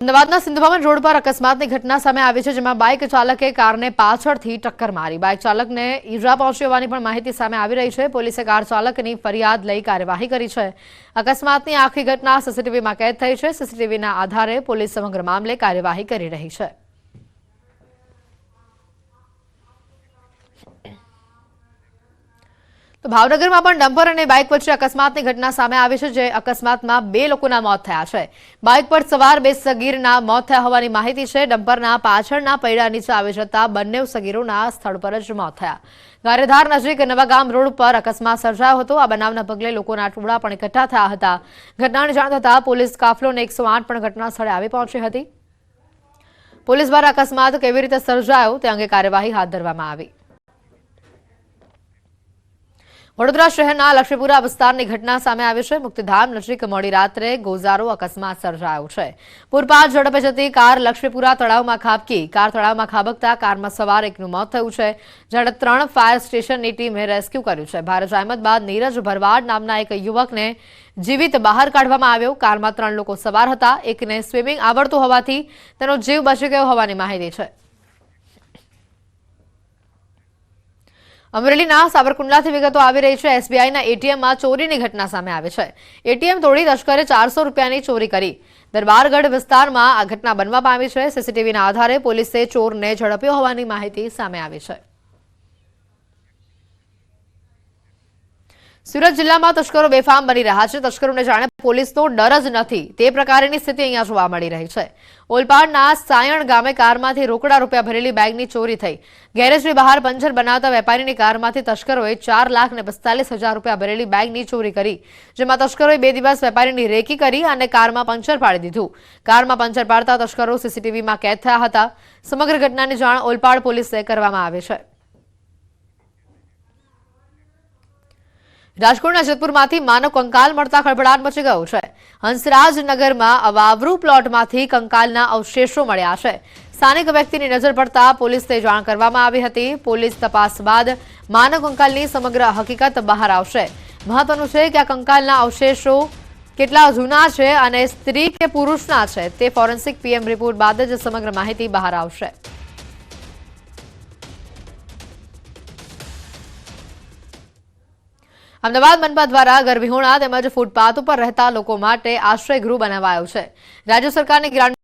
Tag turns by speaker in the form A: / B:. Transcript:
A: અમદાવાદના સિંધુભવન રોડ પર અકસ્માતની ઘટના સામે આવી છે, જેમાં બાઇક ચાલકે કારને પાછળથી ટક્કર મારી. બાઇક ચાલકને ઈજા પહોંચી હોવાની પણ માહિતી સામે આવી રહી છે. પોલીસે કાર ચાલકની ફરિયાદ લઈ કાર્યવાહી કરી છે. અકસ્માતની આખી ઘટના સીસીટીવીમાં કેદ થઈ છે. સીસીટીવીના આધારે પોલીસ સમગ્ર મામલે કાર્યવાહી કરી રહી છે. તો ભાવનગરમાં પણ ડમ્પર અને બાઇક વચ્ચે અકસ્માતની ઘટના સામે આવી છે, જે અકસ્માતમાં બે લોકોના મોત થયા છે. બાઇક પર સવાર બે સગીરના મોત થયા હોવાની માહિતી છે. ડમ્પરના પાછળના પૈડા નીચે આવી જતા બંને સગીરોના સ્થળ પર જ મોત થયા. ગારેધાર નજીક નવાગામ રોડ પર અકસ્માત સર્જાયો હતો. આ બનાવના પગલે લોકોના ટોળા પણ એકઠા થયા હતા. ઘટનાની જાણ થતાં પોલીસ કાફલોને એકસો પણ ઘટના સ્થળે આવી પહોંચી હતી. પોલીસ દ્વારા અકસ્માત કેવી રીતે સર્જાયો તે અંગે કાર્યવાહી હાથ ધરવામાં આવી. વડોદરા શહેરના લક્ષ્મીપુરા વિસ્તારની ઘટના સામે આવી છે. મુક્તિધામ નજીક મોડી રાત્રે ગોઝારો અકસ્માત સર્જાયો છે. પૂરપાટ ઝડપે જતી કાર લક્ષ્મીપુરા તળાવમાં ખાબકી. કાર તળાવમાં ખાબકતા કારમાં સવાર એકનું મોત થયું છે. જ્યારે ત્રણ ફાયર સ્ટેશનની ટીમે રેસ્ક્યુ કર્યું છે. ભારે જહેમત બાદ નીરજ ભરવાડ નામના એક યુવકને જીવિત બહાર કાઢવામાં આવ્યો. કારમાં ત્રણ લોકો સવાર હતા. એકને સ્વિમિંગ આવડતું હોવાથી તેનો જીવ બચી ગયો હોવાની માહિતી છે. અમરેલીના સાબરકુંડલાથી વિગતો આવી રહી છે. એસબીઆઈના એટીએમમાં ચોરીની ઘટના સામે આવી છે. એટીએમ તોડી લશ્કરે ચારસો રૂપિયાની ચોરી કરી. દરબારગઢ વિસ્તારમાં આ ઘટના બનવા પામી છે. સીસીટીવીના આધારે પોલીસે ચોરને ઝડપ્યો હોવાની માહિતી સામે આવી છે. સુરત જિલ્લામાં તસ્કરો બેફામ બની રહ્યા છે. તસ્કરોને જાણે પોલીસનો ડર જ નથી. તે પ્રકારની સ્થિતિ અહીંયા જોવા મળી રહી છે. ઓલપાડના સાયણ ગામે કારમાંથી રોકડા રૂપિયા ભરેલી બેગની ચોરી થઈ. ગેરેજની બહાર પંચર બનાવતા વેપારીની કારમાંથી તસ્કરોએ ચાર લાખ ને પિસ્તાલીસ હજાર રૂપિયા ભરેલી બેગની ચોરી કરી, જેમાં તસ્કરોએ બે દિવસ વેપારીની રેકી કરી અને કારમાં પંચર પાડી દીધું. કારમાં પંચર પાડતા તસ્કરો સીસીટીવીમાં કેદ થયા હતા. સમગ્ર ઘટનાની જાણ ઓલપાડ પોલીસે કરવામાં આવી છે. રાજકોટના જેતપુરમાંથી માનવ કંકાલ મળતા ખળભળાટ મચી ગયો છે. હંસરાજનગરમાં અવાવરૂ પ્લોટમાંથી કંકાલના અવશેષો મળ્યા છે. સ્થાનિક વ્યક્તિની નજર પડતા પોલીસને જાણ કરવામાં આવી હતી. પોલીસ તપાસ બાદ માનવ કંકાલની સમગ્ર હકીકત બહાર આવશે. મહત્વનું છે કે આ કંકાલના અવશેષો કેટલા જૂના છે અને સ્ત્રી કે પુરુષના છે તે ફોરેન્સિક પીએમ રિપોર્ટ બાદ જ સમગ્ર માહિતી બહાર આવશે. અમદાવાદ મનપા દ્વારા ઘરવિહોણા તેમજ ફૂટપાથ ઉપર રહેતા લોકો માટે આશ્રય ગૃહ બનાવાયો છે. રાજ્ય સરકારની ગ્રાન્ટ